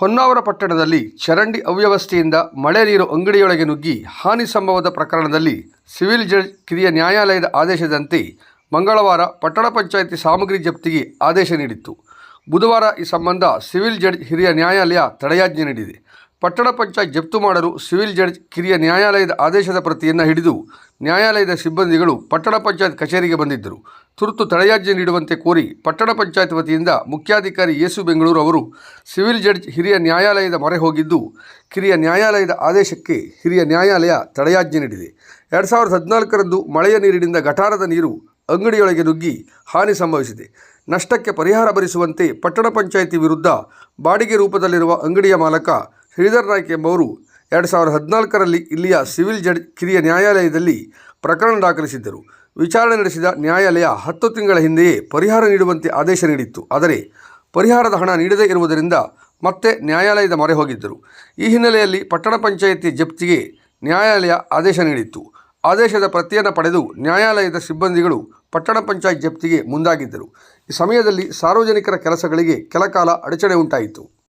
ಹೊನ್ನಾವರ ಪಟ್ಟಣದಲ್ಲಿ ಚರಂಡಿ ಅವ್ಯವಸ್ಥೆಯಿಂದ ಮಳೆ ನೀರು ಅಂಗಡಿಯೊಳಗೆ ನುಗ್ಗಿ ಹಾನಿ ಸಂಭವದ ಪ್ರಕರಣದಲ್ಲಿ ಸಿವಿಲ್ ಜಡ್ಜ್ ಕಿರಿಯ ನ್ಯಾಯಾಲಯದ ಆದೇಶದಂತೆ ಮಂಗಳವಾರ ಪಟ್ಟಣ ಪಂಚಾಯಿತಿ ಸಾಮಗ್ರಿ ಜಪ್ತಿಗೆ ಆದೇಶ ನೀಡಿತ್ತು. ಬುಧವಾರ ಈ ಸಂಬಂಧ ಸಿವಿಲ್ ಜಡ್ಜ್ ಹಿರಿಯ ನ್ಯಾಯಾಲಯ ತಡೆಯಾಜ್ಞೆ ನೀಡಿದೆ. ಪಟ್ಟಣ ಪಂಚಾಯತ್ ಜಪ್ತು ಮಾಡಲು ಸಿವಿಲ್ ಜಡ್ಜ್ ಕಿರಿಯ ನ್ಯಾಯಾಲಯದ ಆದೇಶದ ಪ್ರತಿಯನ್ನು ಹಿಡಿದು ನ್ಯಾಯಾಲಯದ ಸಿಬ್ಬಂದಿಗಳು ಪಟ್ಟಣ ಪಂಚಾಯತ್ ಕಚೇರಿಗೆ ಬಂದಿದ್ದರು. ತುರ್ತು ತಡೆಯಾಜ್ಞೆ ನೀಡುವಂತೆ ಕೋರಿ ಪಟ್ಟಣ ಪಂಚಾಯತ್ ವತಿಯಿಂದ ಮುಖ್ಯಾಧಿಕಾರಿ ಯೇಸು ಬೆಂಗಳೂರು ಅವರು ಸಿವಿಲ್ ಜಡ್ಜ್ ಹಿರಿಯ ನ್ಯಾಯಾಲಯದ ಮೊರೆ ಹೋಗಿದ್ದು, ಕಿರಿಯ ನ್ಯಾಯಾಲಯದ ಆದೇಶಕ್ಕೆ ಹಿರಿಯ ನ್ಯಾಯಾಲಯ ತಡೆಯಾಜ್ಞೆ ನೀಡಿದೆ. ಎರಡು ಸಾವಿರದ ಹದಿನಾಲ್ಕರಂದು ಮಳೆಯ ನೀರಿನಿಂದ ಗಟಾರದ ನೀರು ಅಂಗಡಿಯೊಳಗೆ ನುಗ್ಗಿ ಹಾನಿ ಸಂಭವಿಸಿದೆ. ನಷ್ಟಕ್ಕೆ ಪರಿಹಾರ ಭರಿಸುವಂತೆ ಪಟ್ಟಣ ಪಂಚಾಯಿತಿ ವಿರುದ್ಧ ಬಾಡಿಗೆ ರೂಪದಲ್ಲಿರುವ ಅಂಗಡಿಯ ಮಾಲಕ ಶ್ರೀಧರ್ ನಾಯ್ಕ್ ಎಂಬುವರು ಎರಡು ಸಾವಿರದ ಹದಿನಾಲ್ಕರಲ್ಲಿ ಇಲ್ಲಿಯ ಸಿವಿಲ್ ಜಡ್ ಕಿರಿಯ ನ್ಯಾಯಾಲಯದಲ್ಲಿ ಪ್ರಕರಣ ದಾಖಲಿಸಿದ್ದರು. ವಿಚಾರಣೆ ನಡೆಸಿದ ನ್ಯಾಯಾಲಯ ಹತ್ತು ತಿಂಗಳ ಹಿಂದೆಯೇ ಪರಿಹಾರ ನೀಡುವಂತೆ ಆದೇಶ ನೀಡಿತ್ತು. ಆದರೆ ಪರಿಹಾರದ ಹಣ ನೀಡದೇ ಇರುವುದರಿಂದ ಮತ್ತೆ ನ್ಯಾಯಾಲಯದ ಮೊರೆ ಹೋಗಿದ್ದರು. ಈ ಹಿನ್ನೆಲೆಯಲ್ಲಿ ಪಟ್ಟಣ ಪಂಚಾಯಿತಿ ಜಪ್ತಿಗೆ ನ್ಯಾಯಾಲಯ ಆದೇಶ ನೀಡಿತ್ತು. ಆದೇಶದ ಪ್ರತಿಯನ್ನು ಪಡೆದು ನ್ಯಾಯಾಲಯದ ಸಿಬ್ಬಂದಿಗಳು ಪಟ್ಟಣ ಪಂಚಾಯತ್ ಜಪ್ತಿಗೆ ಮುಂದಾಗಿದ್ದರು. ಈ ಸಮಯದಲ್ಲಿ ಸಾರ್ವಜನಿಕರ ಕೆಲಸಗಳಿಗೆ ಕೆಲಕಾಲ ಅಡಚಣೆ ಉಂಟಾಯಿತು.